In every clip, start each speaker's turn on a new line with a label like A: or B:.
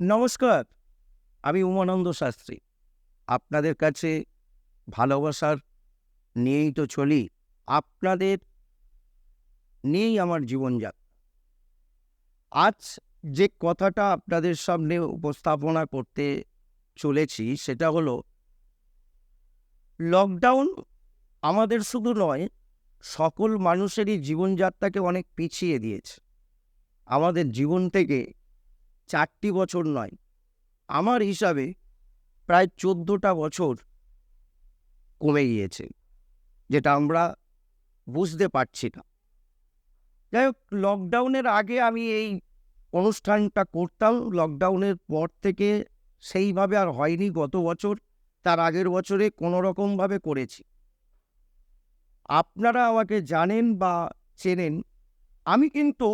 A: নমস্কার, আমি উমানন্দ শাস্ত্রী। আপনাদের কাছে ভালোবাসার নিয়েই তো চলি, আপনাদের নিয়েই আমার জীবনযাত্রা। আজ যে কথাটা আপনাদের সামনে উপস্থাপনা করতে চলেছি, সেটা হলো লকডাউন আমাদের শুধু নয়, সকল মানুষেরই জীবনযাত্রাকে অনেক পিছিয়ে দিয়েছে। আমাদের জীবন থেকে চারটি বছর নয়। আমার হিসাবে প্রায় চোদ্দোটা বছর কমে গিয়েছে, যেটা আমরা বুঝতে পারছি না। যাই হোক লকডাউনের আগে আমি এই অনুষ্ঠানটা করতাম। লকডাউনের পর থেকে সেইভাবে আর হয়নি গত বছর, তার আগের বছরে কোনো রকমভাবে করেছি। আপনারা আমাকে জানেন বা চেনেন, আমি কিন্তু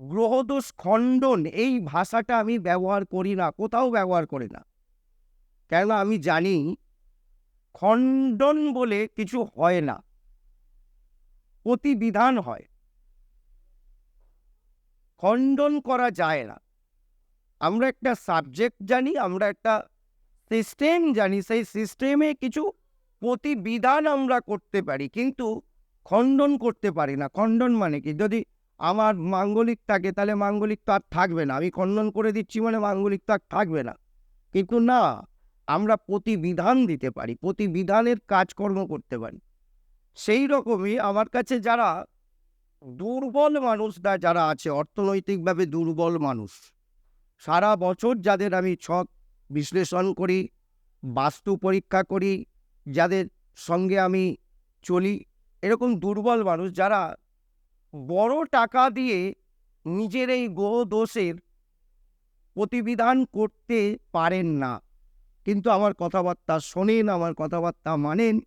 A: গ্রহদোষ খণ্ডন এই ভাষাটা আমি ব্যবহার করি না, কোথাও ব্যবহার করি না। কেননা আমি জানি, খণ্ডন বলে কিছু হয় না, প্রতিবিধান হয়। খণ্ডন করা যায় না। আমরা একটা সাবজেক্ট জানি, আমরা একটা সিস্টেম জানি, সেই সিস্টেমে কিছু প্রতিবিধান আমরা করতে পারি, কিন্তু খণ্ডন করতে পারি না। খণ্ডন মানে কি? যদি আমার মাঙ্গলিক থাকে তাহলে মাঙ্গলিক তো আর থাকবে না। আমি খণ্ডন করে দিচ্ছি মানে মাঙ্গলিক তো আর থাকবে না। কিন্তু না, আমরা প্রতিবিধান দিতে পারি, প্রতিবিধানের কাজকর্ম করতে পারি। সেই রকমই আমার কাছে যারা দুর্বল মানুষরা যারা আছে, অর্থনৈতিকভাবে দুর্বল মানুষ, সারা বছর যাদের আমি ছক বিশ্লেষণ করি, বাস্তু পরীক্ষা করি, যাদের সঙ্গে আমি চলি, এরকম দুর্বল মানুষ যারা বড় টাকা দিয়ে নিজের এই গ্রহ দোষের প্রতিবিধান করতে পারেন না। কিন্তু আমার কথাবার্তা শোনেন, আমার কথাবার্তা মানেন,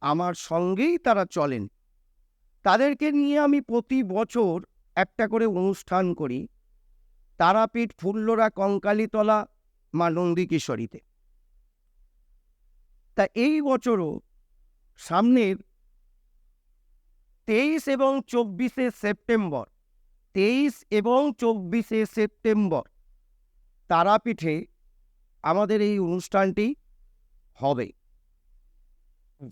A: আমার সঙ্গেই তারা চলেন। তাদেরকে নিয়ে আমি প্রতি বছর একটা করে অনুষ্ঠান করি তারাপীঠ ফুল্লরা কঙ্কালীতলা, মা নন্দিকেশ্বরীতে তা এই বছরও সামনের তেইশ এবং চব্বিশে সেপ্টেম্বর। তেইশ এবং চব্বিশে সেপ্টেম্বর। তারাপীঠে আমাদের এই অনুষ্ঠানটি হবে।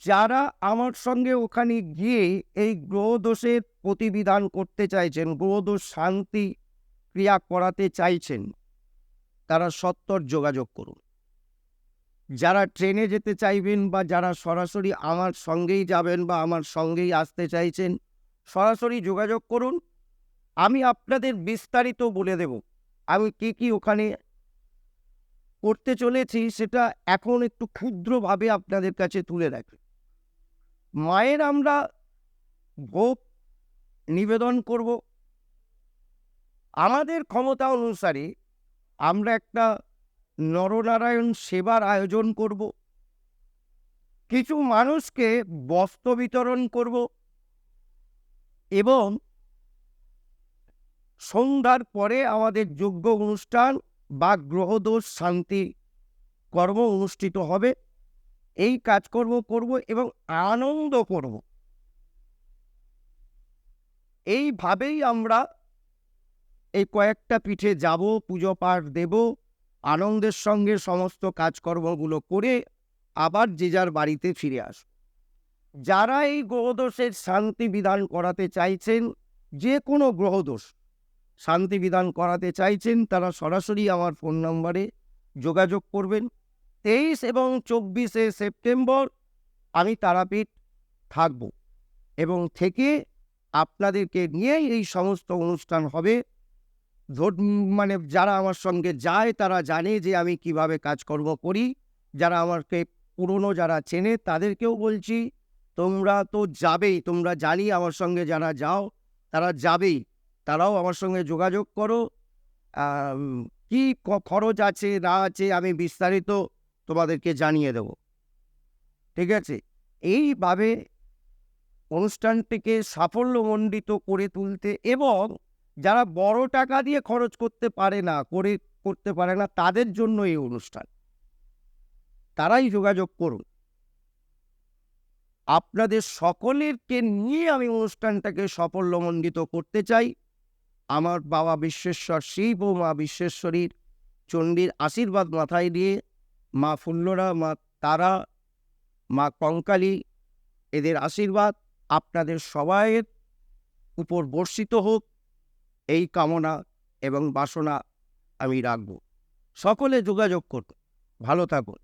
A: যারা আমার সঙ্গে ওখানে গিয়ে এই গ্রহদোষের প্রতিবিধান করতে চাইছেন, গ্রহদোষ শান্তি ক্রিয়া করাতে চাইছেন, তারা সত্তর যোগাযোগ করুন। যারা ট্রেনে যেতে চাইবেন বা যারা সরাসরি আমার সঙ্গেই যাবেন বা আমার সঙ্গেই আসতে চাইছেন, সরাসরি যোগাযোগ করুন। আমি আপনাদের বিস্তারিত বলে দেব। আমি কি কি ওখানে করতে চলেছি সেটা এখন একটু ক্ষুদ্রভাবে আপনাদের কাছে তুলে রাখি। মায়ের আমরা ভোগ নিবেদন করব। আমাদের ক্ষমতা অনুসারে আমরা একটা নরনারায়ণ সেবার আয়োজন করব। কিছু মানুষকে বস্ত্র বিতরণ করব এবং সন্ধ্যার পরে আমাদের যোগ্য অনুষ্ঠান বা গ্রহদোষ শান্তি কর্ম অনুষ্ঠিত হবে। এই কাজকর্ম করব এবং আনন্দ করব। এইভাবেই আমরা এই কয়েকটা পিঠে যাব, পুজো পাঠ দেব। আনন্দের সঙ্গে সমস্ত কাজকর্মগুলো করে আবার যে যার বাড়িতে ফিরে আস। যারা এই গ্রহদোষের শান্তি বিধান করাতে চাইছেন, যে কোনো গ্রহদোষ শান্তি বিধান করাতে চাইছেন, তারা সরাসরি আমার ফোন নম্বরে যোগাযোগ করবেন। তেইশ এবং চব্বিশে সেপ্টেম্বর আমি তারাপীঠ থাকব এবং থেকে আপনাদেরকে নিয়েই এই সমস্ত অনুষ্ঠান হবে। ধর মানে যারা আমার সঙ্গে যায় তারা জানে যে আমি কীভাবে কাজকর্ম করি। যারা আমাকে পুরনো যারা চেনে তাদেরকেও বলছি, তোমরা তো যাবেই, তোমরা জানি আমার সঙ্গে যারা যাও, তারা যাবেই। তারাও আমার সঙ্গে যোগাযোগ করো। কি, খরচ আছে, না আছে, আমি বিস্তারিত তোমাদেরকে জানিয়ে দেব। ঠিক আছে? এইভাবে অনুষ্ঠানটিকে সাফল্যমণ্ডিত করে তুলতে এবং যারা বড় টাকা দিয়ে খরচ করতে পারে না, করে, করতে পারে না, তাদের জন্য এই অনুষ্ঠান। তারাই যোগাযোগ করুন। আপনাদের সকলেরকে নিয়ে আমি অনুষ্ঠানটাকে সাফল্যমণ্ডিত করতে চাই। আমার বাবা বিশ্বেশ্বর শিব ও মা বিশ্বেশ্বরীর চণ্ডীর আশীর্বাদ মাথায় দিয়ে মা ফুল্লরা, মা তারা, মা কঙ্কালী এদের আশীর্বাদ আপনাদের সবাইয়ের উপর বর্ষিত হোক। এই কামনা এবং বাসনা আমি রাখব। সকলে যোগাযোগ করুন। ভালো থাকুন।